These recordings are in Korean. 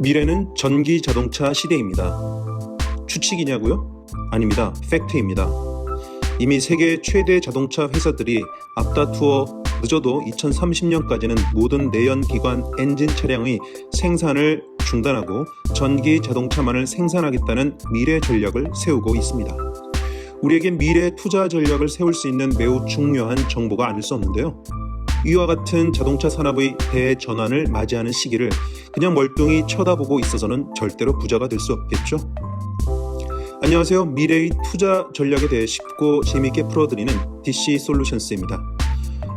미래는 전기 자동차 시대입니다. 추측이냐고요? 아닙니다. 팩트입니다. 이미 세계 최대 자동차 회사들이 앞다투어 늦어도 2030년까지는 모든 내연기관 엔진 차량의 생산을 중단하고 전기 자동차만을 생산하겠다는 미래 전략을 세우고 있습니다. 우리에겐 미래 투자 전략을 세울 수 있는 매우 중요한 정보가 아닐 수 없는데요. 이와 같은 자동차 산업의 대전환을 맞이하는 시기를 그냥 멀뚱히 쳐다보고 있어서는 절대로 부자가 될 수 없겠죠. 안녕하세요. 미래의 투자 전략에 대해 쉽고 재미있게 풀어드리는 DC 솔루션스입니다.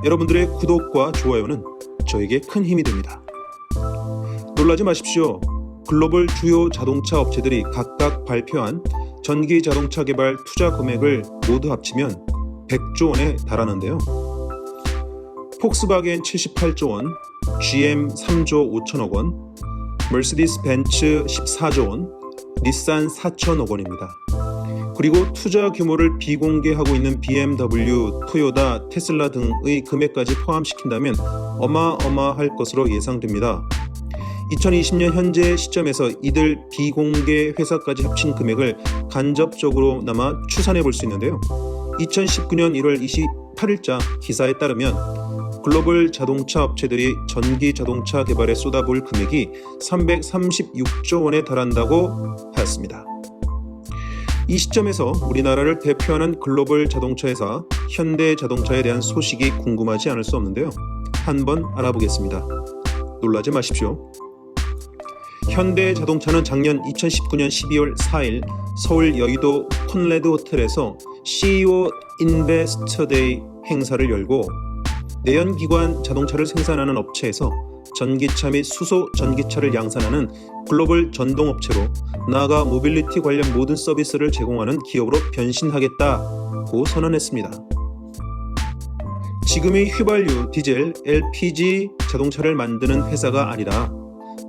여러분들의 구독과 좋아요는 저에게 큰 힘이 됩니다. 놀라지 마십시오. 글로벌 주요 자동차 업체들이 각각 발표한 전기 자동차 개발 투자 금액을 모두 합치면 100조 원에 달하는데요. 폭스바겐 78조 원, GM 3조 5천억 원, 머시디스 벤츠 14조 원, 닛산 4천억 원입니다. 그리고 투자 규모를 비공개하고 있는 BMW, 토요다, 테슬라 등의 금액까지 포함시킨다면 어마어마할 것으로 예상됩니다. 2020년 현재 시점에서 이들 비공개 회사까지 합친 금액을 간접적으로나마 추산해 볼 수 있는데요. 2019년 1월 28일자 기사에 따르면 글로벌 자동차 업체들이 전기 자동차 개발에 쏟아볼 금액이 336조 원에 달한다고 하였습니다. 이 시점에서 우리나라를 대표하는 글로벌 자동차 회사 현대 자동차에 대한 소식이 궁금하지 않을 수 없는데요. 한번 알아보겠습니다. 놀라지 마십시오. 현대 자동차는 작년 2019년 12월 4일 서울 여의도 콘레드 호텔에서 CEO 인베스터 데이 행사를 열고 내연기관 자동차를 생산하는 업체에서 전기차 및 수소 전기차를 양산하는 글로벌 전동업체로 나아가 모빌리티 관련 모든 서비스를 제공하는 기업으로 변신하겠다고 선언했습니다. 지금의 휘발유, 디젤, LPG 자동차를 만드는 회사가 아니라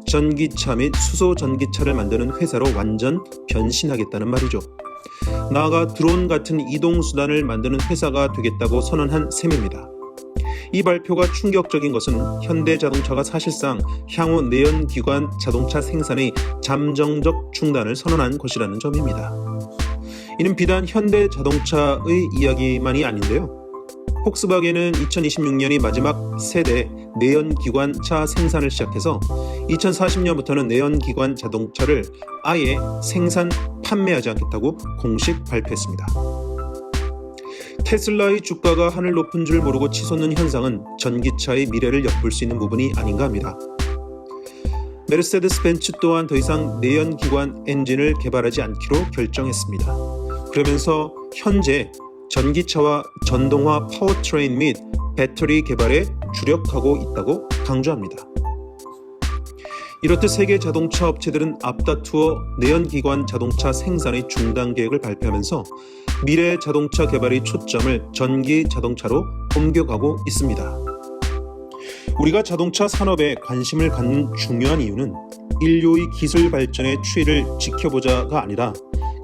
전기차 및 수소 전기차를 만드는 회사로 완전 변신하겠다는 말이죠. 나아가 드론 같은 이동 수단을 만드는 회사가 되겠다고 선언한 셈입니다. 이 발표가 충격적인 것은 현대자동차가 사실상 향후 내연기관 자동차 생산의 잠정적 중단을 선언한 것이라는 점입니다. 이는 비단 현대자동차의 이야기만이 아닌데요. 폭스바겐은 2026년이 마지막 세대 내연기관차 생산을 시작해서 2040년부터는 내연기관 자동차를 아예 생산 판매하지 않겠다고 공식 발표했습니다. 테슬라의 주가가 하늘 높은 줄 모르고 치솟는 현상은 전기차의 미래를 엿볼 수 있는 부분이 아닌가 합니다. 메르세데스 벤츠 또한 더 이상 내연기관 엔진을 개발하지 않기로 결정했습니다. 그러면서 현재 전기차와 전동화 파워트레인 및 배터리 개발에 주력하고 있다고 강조합니다. 이렇듯 세계 자동차 업체들은 앞다투어 내연기관 자동차 생산의 중단 계획을 발표하면서 미래 자동차 개발의 초점을 전기 자동차로 옮겨가고 있습니다. 우리가 자동차 산업에 관심을 갖는 중요한 이유는 인류의 기술 발전의 추이를 지켜보자가 아니라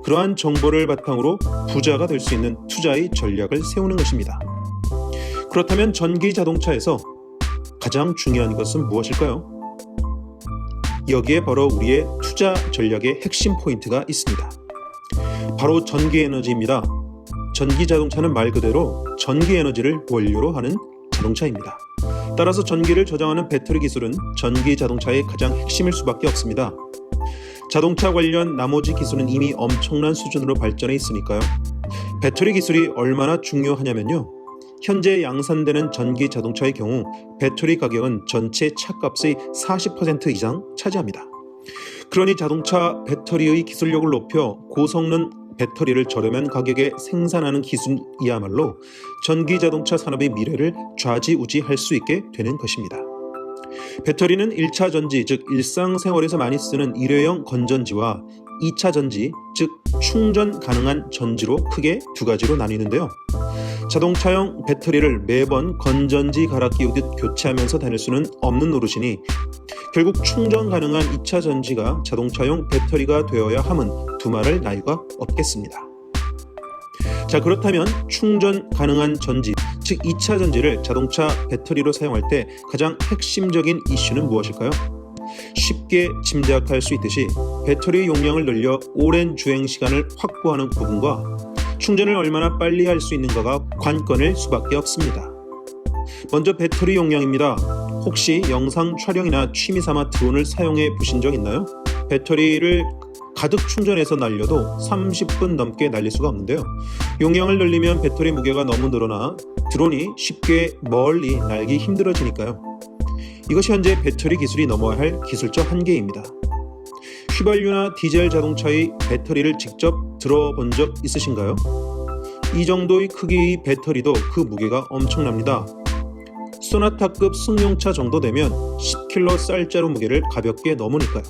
그러한 정보를 바탕으로 부자가 될 수 있는 투자의 전략을 세우는 것입니다. 그렇다면 전기 자동차에서 가장 중요한 것은 무엇일까요? 여기에 바로 우리의 투자 전략의 핵심 포인트가 있습니다. 바로 전기 에너지입니다. 전기 자동차는 말 그대로 전기 에너지를 원료로 하는 자동차입니다. 따라서 전기를 저장하는 배터리 기술은 전기 자동차의 가장 핵심일 수밖에 없습니다. 자동차 관련 나머지 기술은 이미 엄청난 수준으로 발전해 있으니까요. 배터리 기술이 얼마나 중요하냐면요. 현재 양산되는 전기 자동차의 경우 배터리 가격은 전체 차값의 40% 이상 차지합니다. 그러니 자동차 배터리의 기술력을 높여 고성능 배터리를 저렴한 가격에 생산하는 기술이야말로 전기 자동차 산업의 미래를 좌지우지할 수 있게 되는 것입니다. 배터리는 1차 전지, 즉 일상생활에서 많이 쓰는 일회용 건전지와 2차 전지, 즉 충전 가능한 전지로 크게 두 가지로 나뉘는데요. 자동차용 배터리를 매번 건전지 갈아 끼우듯 교체하면서 다닐 수는 없는 노릇이니 결국 충전 가능한 2차 전지가 자동차용 배터리가 되어야 함은 두말할 나위가 없겠습니다. 자 그렇다면 충전 가능한 전지 즉 2차 전지를 자동차 배터리로 사용할 때 가장 핵심적인 이슈는 무엇일까요? 쉽게 짐작할 수 있듯이 배터리 용량을 늘려 오랜 주행 시간을 확보하는 부분과 충전을 얼마나 빨리 할 수 있는가가 관건일 수밖에 없습니다. 먼저 배터리 용량입니다. 혹시 영상 촬영이나 취미 삼아 드론을 사용해 보신 적 있나요? 배터리를 가득 충전해서 날려도 30분 넘게 날릴 수가 없는데요. 용량을 늘리면 배터리 무게가 너무 늘어나 드론이 쉽게 멀리 날기 힘들어지니까요. 이것이 현재 배터리 기술이 넘어야 할 기술적 한계입니다. 휘발유나 디젤 자동차의 배터리를 직접 들어본 적 있으신가요? 이 정도의 크기의 배터리도 그 무게가 엄청납니다. 소나타급 승용차 정도 되면 10kg 쌀자루 무게를 가볍게 넘으니까요.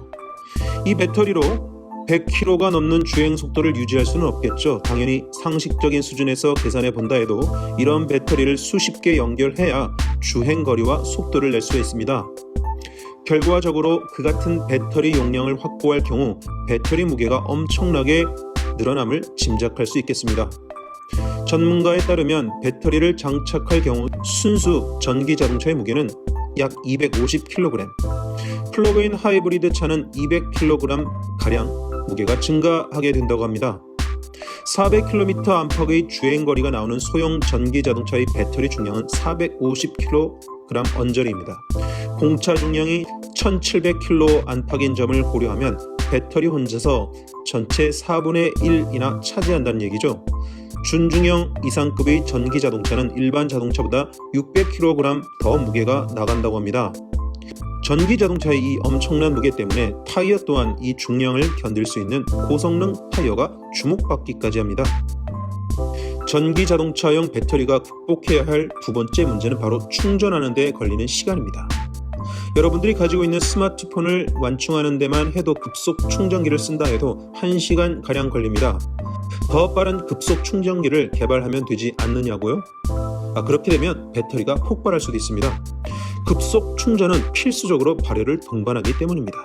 이 배터리로 100km가 넘는 주행 속도를 유지할 수는 없겠죠. 당연히 상식적인 수준에서 계산해 본다 해도 이런 배터리를 수십 개 연결해야 주행 거리와 속도를 낼 수가 있습니다. 결과적으로 그 같은 배터리 용량을 확보할 경우 배터리 무게가 엄청나게 늘어남을 짐작할 수 있겠습니다. 전문가에 따르면 배터리를 장착할 경우 순수 전기 자동차의 무게는 약 250kg, 플러그인 하이브리드 차는 200kg 가량 무게가 증가하게 된다고 합니다. 400km 안팎의 주행 거리가 나오는 소형 전기 자동차의 배터리 중량은 450kg 언저리입니다. 공차 중량이 1700kg 안팎인 점을 고려하면 배터리 혼자서 전체 4분의 1이나 차지한다는 얘기죠. 준중형 이상급의 전기 자동차는 일반 자동차보다 600kg 더 무게가 나간다고 합니다. 전기 자동차의 이 엄청난 무게 때문에 타이어 또한 이 중량을 견딜 수 있는 고성능 타이어가 주목받기까지 합니다. 전기 자동차용 배터리가 극복해야 할 두 번째 문제는 바로 충전하는 데 걸리는 시간입니다. 여러분들이 가지고 있는 스마트폰을 완충하는 데만 해도 급속 충전기를 쓴다 해도 1시간 가량 걸립니다. 더 빠른 급속 충전기를 개발하면 되지 않느냐고요? 아, 그렇게 되면 배터리가 폭발할 수도 있습니다. 급속 충전은 필수적으로 발열을 동반하기 때문입니다.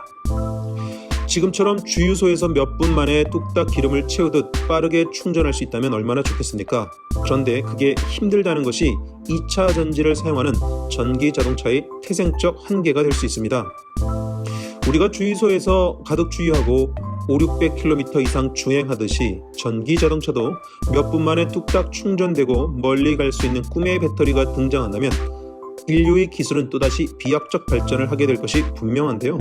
지금처럼 주유소에서 몇 분 만에 뚝딱 기름을 채우듯 빠르게 충전할 수 있다면 얼마나 좋겠습니까? 그런데 그게 힘들다는 것이 2차 전지를 사용하는 전기 자동차의 태생적 한계가 될 수 있습니다. 우리가 주유소에서 가득 주유하고 5, 600km 이상 주행하듯이 전기 자동차도 몇 분 만에 뚝딱 충전되고 멀리 갈 수 있는 꿈의 배터리가 등장한다면 인류의 기술은 또다시 비약적 발전을 하게 될 것이 분명한데요.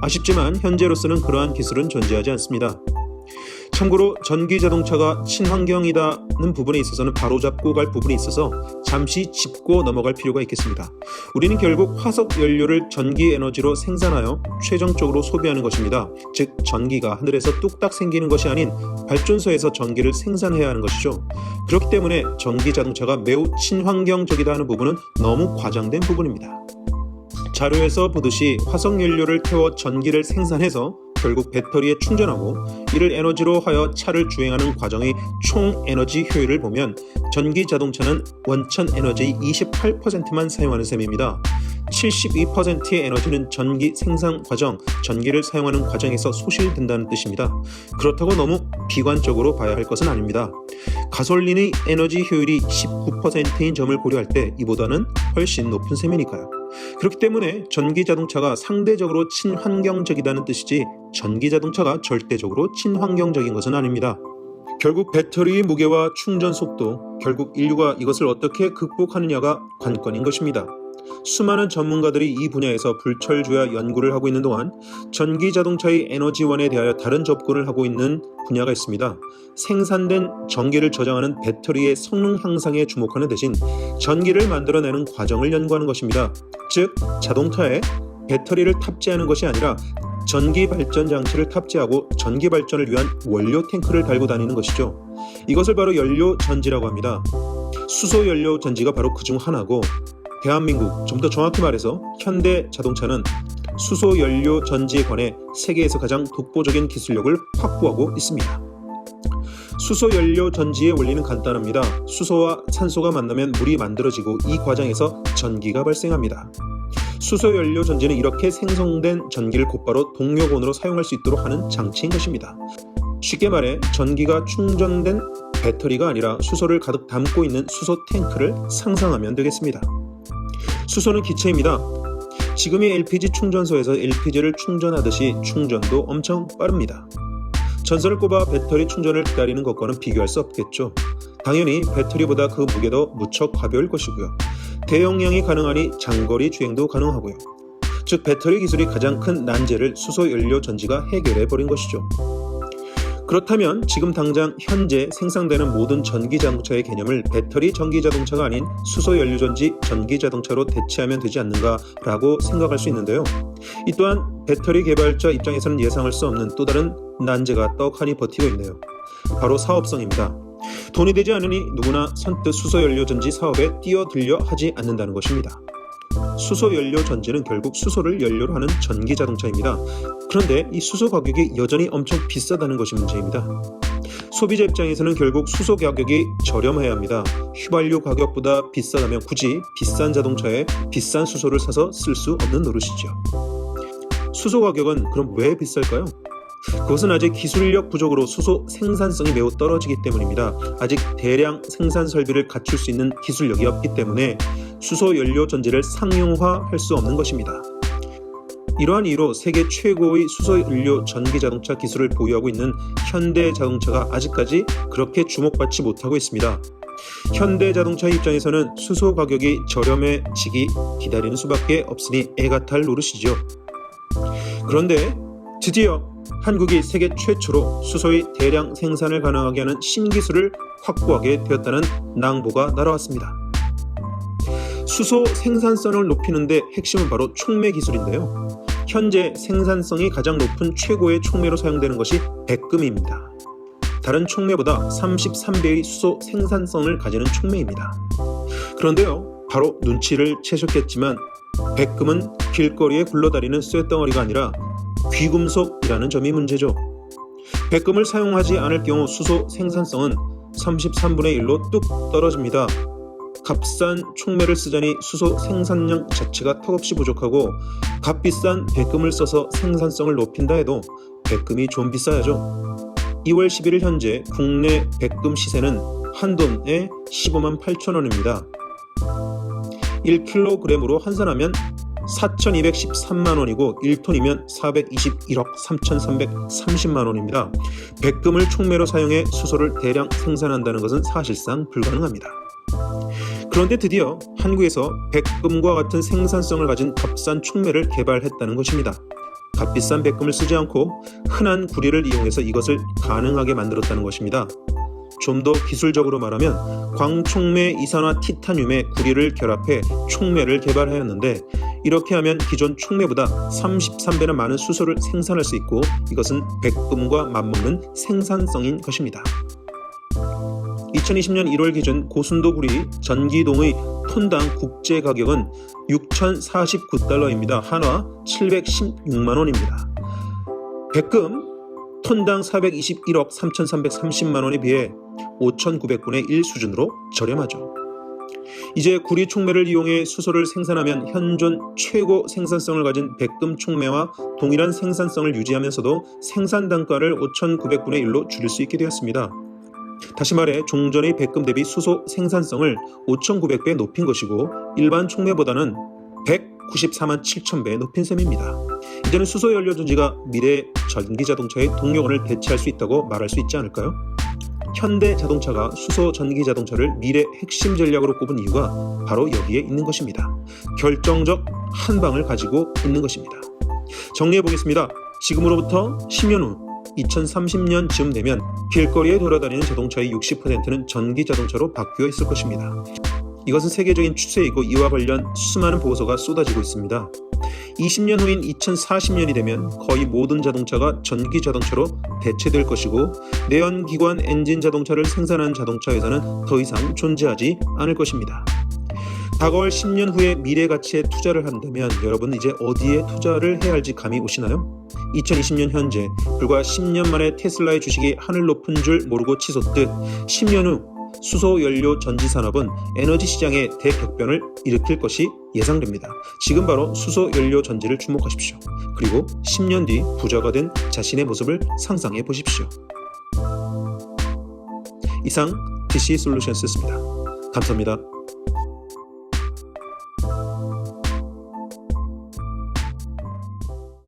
아쉽지만 현재로서는 그러한 기술은 존재하지 않습니다. 참고로 전기 자동차가 친환경이다는 부분에 있어서는 바로잡고 갈 부분이 있어서 잠시 짚고 넘어갈 필요가 있겠습니다. 우리는 결국 화석 연료를 전기 에너지로 생산하여 최종적으로 소비하는 것입니다. 즉 전기가 하늘에서 뚝딱 생기는 것이 아닌 발전소에서 전기를 생산해야 하는 것이죠. 그렇기 때문에 전기 자동차가 매우 친환경적이다 하는 부분은 너무 과장된 부분입니다. 자료에서 보듯이 화석 연료를 태워 전기를 생산해서 결국 배터리에 충전하고 이를 에너지로 하여 차를 주행하는 과정의 총 에너지 효율을 보면 전기 자동차는 원천 에너지의 28%만 사용하는 셈입니다. 72%의 에너지는 전기 생산 과정, 전기를 사용하는 과정에서 소실된다는 뜻입니다. 그렇다고 너무 비관적으로 봐야 할 것은 아닙니다. 가솔린의 에너지 효율이 19%인 점을 고려할 때 이보다는 훨씬 높은 셈이니까요. 그렇기 때문에 전기 자동차가 상대적으로 친환경적이다는 뜻이지 전기 자동차가 절대적으로 친환경적인 것은 아닙니다. 결국 배터리의 무게와 충전 속도, 결국 인류가 이것을 어떻게 극복하느냐가 관건인 것입니다. 수많은 전문가들이 이 분야에서 불철주야 연구를 하고 있는 동안 전기 자동차의 에너지원에 대하여 다른 접근을 하고 있는 분야가 있습니다. 생산된 전기를 저장하는 배터리의 성능 향상에 주목하는 대신 전기를 만들어내는 과정을 연구하는 것입니다. 즉, 자동차에 배터리를 탑재하는 것이 아니라 전기 발전 장치를 탑재하고 전기 발전을 위한 원료 탱크를 달고 다니는 것이죠. 이것을 바로 연료 전지라고 합니다. 수소 연료 전지가 바로 그 중 하나고 대한민국, 좀 더 정확히 말해서 현대 자동차는 수소 연료 전지에 관해 세계에서 가장 독보적인 기술력을 확보하고 있습니다. 수소 연료 전지의 원리는 간단합니다. 수소와 산소가 만나면 물이 만들어지고 이 과정에서 전기가 발생합니다. 수소 연료 전지는 이렇게 생성된 전기를 곧바로 동력원으로 사용할 수 있도록 하는 장치인 것입니다. 쉽게 말해 전기가 충전된 배터리가 아니라 수소를 가득 담고 있는 수소 탱크를 상상하면 되겠습니다. 수소는 기체입니다. 지금의 LPG 충전소에서 LPG를 충전하듯이 충전도 엄청 빠릅니다. 전선을 꼽아 배터리 충전을 기다리는 것과는 비교할 수 없겠죠. 당연히 배터리보다 그 무게도 무척 가벼울 것이고요. 대용량이 가능하니 장거리 주행도 가능하고요. 즉 배터리 기술이 가장 큰 난제를 수소 연료 전지가 해결해 버린 것이죠. 그렇다면 지금 당장 현재 생산되는 모든 전기 자동차의 개념을 배터리 전기 자동차가 아닌 수소 연료 전지 전기 자동차로 대체하면 되지 않는가라고 생각할 수 있는데요. 이 또한 배터리 개발자 입장에서는 예상할 수 없는 또 다른 난제가 떡하니 버티고 있네요. 바로 사업성입니다. 돈이 되지 않으니 누구나 선뜻 수소 연료 전지 사업에 뛰어들려 하지 않는다는 것입니다. 수소 연료 전지는 결국 수소를 연료로 하는 전기 자동차입니다. 그런데 이 수소 가격이 여전히 엄청 비싸다는 것이 문제입니다. 소비자 입장에서는 결국 수소 가격이 저렴해야 합니다. 휘발유 가격보다 비싸다면 굳이 비싼 자동차에 비싼 수소를 사서 쓸 수 없는 노릇이죠. 수소 가격은 그럼 왜 비쌀까요? 그것은 아직 기술력 부족으로 수소 생산성이 매우 떨어지기 때문입니다. 아직 대량 생산 설비를 갖출 수 있는 기술력이 없기 때문에 수소 연료 전지를 상용화할 수 없는 것입니다. 이러한 이유로 세계 최고의 수소 연료 전기 자동차 기술을 보유하고 있는 현대 자동차가 아직까지 그렇게 주목받지 못하고 있습니다. 현대 자동차 입장에서는 수소 가격이 저렴해지기 기다리는 수밖에 없으니 애가 탈 노릇이죠. 그런데 드디어 한국이 세계 최초로 수소의 대량 생산을 가능하게 하는 신기술을 확보하게 되었다는 낭보가 날아왔습니다. 수소 생산성을 높이는데 핵심은 바로 촉매 기술인데요. 현재 생산성이 가장 높은 최고의 촉매로 사용되는 것이 백금입니다. 다른 촉매보다 33배의 수소 생산성을 가지는 촉매입니다. 그런데요, 바로 눈치를 채셨겠지만 백금은 길거리에 굴러다니는 쇳덩어리가 아니라 귀금속이라는 점이 문제죠. 백금을 사용하지 않을 경우 수소 생산성은 33분의 1로 뚝 떨어집니다. 값싼 촉매를 쓰자니 수소 생산량 자체가 턱없이 부족하고 값비싼 백금을 써서 생산성을 높인다 해도 백금이 좀 비싸야죠. 2월 11일 현재 국내 백금 시세는 한 돈에 15만 8천 원입니다. 1kg으로 환산하면 4,213만 원이고 1톤이면 421억 3,330만 원입니다. 백금을 촉매로 사용해 수소를 대량 생산한다는 것은 사실상 불가능합니다. 그런데 드디어 한국에서 백금과 같은 생산성을 가진 값싼 촉매를 개발했다는 것입니다. 값비싼 백금을 쓰지 않고 흔한 구리를 이용해서 이것을 가능하게 만들었다는 것입니다. 좀 더 기술적으로 말하면 광촉매 이산화 티타늄의 구리를 결합해 촉매를 개발하였는데 이렇게 하면 기존 촉매보다 33배나 많은 수소를 생산할 수 있고 이것은 백금과 맞먹는 생산성인 것입니다. 2020년 1월 기준 고순도 구리 전기동의 톤당 국제 가격은 6,049달러입니다. 한화 716만 원입니다. 백금 톤당 421억 3,330만 원에 비해 5,900분의 1 수준으로 저렴하죠. 이제 구리 촉매를 이용해 수소를 생산하면 현존 최고 생산성을 가진 백금 촉매와 동일한 생산성을 유지하면서도 생산 단가를 5,900분의 1로 줄일 수 있게 되었습니다. 다시 말해 종전의 백금 대비 수소 생산성을 5,900배 높인 것이고 일반 촉매보다는 194만 7,000배 높인 셈입니다. 이제는 수소 연료 전지가 미래 전기 자동차의 동력원을 대체할 수 있다고 말할 수 있지 않을까요? 현대 자동차가 수소 전기 자동차를 미래 핵심 전략으로 꼽은 이유가 바로 여기에 있는 것입니다. 결정적 한 방을 가지고 있는 것입니다. 정리해 보겠습니다. 지금으로부터 10년 후 2030년쯤 되면 길거리에 돌아다니는 자동차의 60%는 전기 자동차로 바뀌어 있을 것입니다. 이것은 세계적인 추세이고 이와 관련 수많은 보고서가 쏟아지고 있습니다. 20년 후인 2040년이 되면 거의 모든 자동차가 전기 자동차로 대체될 것이고 내연기관 엔진 자동차를 생산하는 자동차 회사는 더 이상 존재하지 않을 것입니다. 다가올 10년 후에 미래 가치에 투자를 한다면 여러분 이제 어디에 투자를 해야 할지 감이 오시나요? 2020년 현재 불과 10년 만에 테슬라의 주식이 하늘 높은 줄 모르고 치솟듯 10년 후 수소 연료 전지 산업은 에너지 시장의 대격변을 일으킬 것이 예상됩니다. 지금 바로 수소 연료 전지를 주목하십시오. 그리고 10년 뒤 부자가 된 자신의 모습을 상상해 보십시오. 이상 DC 솔루션스였습니다. 감사합니다.